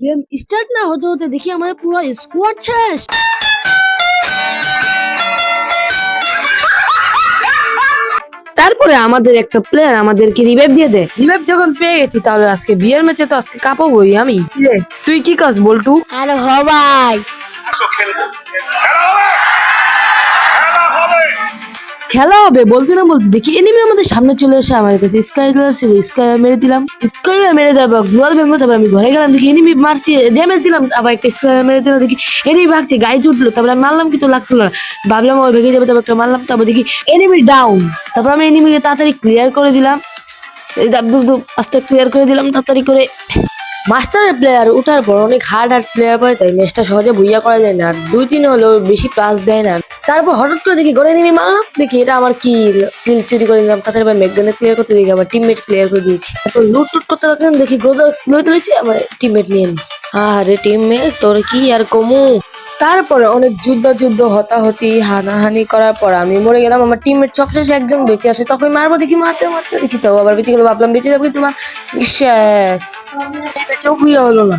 Game start না হতে হতে দেখি আমাদের পুরো স্কোয়াড শেষ। তারপরে আমাদের একটা প্লেয়ার আমাদেরকে রিভাইভ দিয়ে দেয়। রিভাইভ যখন পেয়ে গেছি তাহলে আজকে বিয়ের ম্যাচে তো আজকে কাঁপাবোই আমি। তুই কি কাজ বলটু? আরে হ ভাই। খেলব খেলা হবে খেলা হবে খেলা হবে, বলতে না বলতে দেখি এনিমি আমাদের সামনে চলে আসে আমার কাছে স্কাই কালার ছিল স্কাই মেরে দিলাম। স্কাই মেরে দেবো গ্লোয়াল ভেঙে তারপর আমি ঘরে গেলাম, দেখি এনিমি মারছি ড্যামেজ দিলাম, আবার একটা স্কাই মেরে দিলাম, দেখি এনিমি ভাগছে গাড়ি উঠল, তারপর আমি মারলাম কিন্তু লাগতো না। ভাবলাম ও ভেঙে যাবে, তারপর একটা মারলাম, তারপর দেখি এনিমি ডাউন তারপর আমি এনিমিকে তাড়াতাড়ি ক্লিয়ার করে দিলাম। আস্তে ক্লিয়ার করে দিলাম, তাড়াতাড়ি করে। মাস্টারের প্লেয়ার ওঠার পর অনেক হার্ড হার্ড প্লেয়ার পড়ে তাই ম্যাচটা সহজে ভুইয়া করা যায় না, আর দুই তিন হলেও বেশি প্লাস দেয় না। তারপর হঠাৎ করে দেখি গড়ে নেমে মারলাম। দেখি এটা আমার কি কিল চুরি করে নিলাম। তাদের এবার ম্যাকডানে ক্লিয়ার করতে দেখি, আমার টিমমেট ক্লিয়ার করে দিয়েছি। তারপর লুট টুট করতে লাগলাম দেখি গ্রোজার লই তুলেছি আমার টিমমেট নিয়ে নিস আরে টিমমেট তোর কি আর কমু? তারপরে অনেক যুদ্ধ যুদ্ধ, হতাহতি, হানাহানি করার পর আমি মরে গেলাম। আমার টিমের সবশেষে একজন বেঁচে আছে তখন মারবো দেখি, মারতে মারতে দেখি তো আবার বেঁচে গেলো। ভাবলাম বেঁচে যাব কিন্তু আমার শেষ। বেঁচেও হলো না।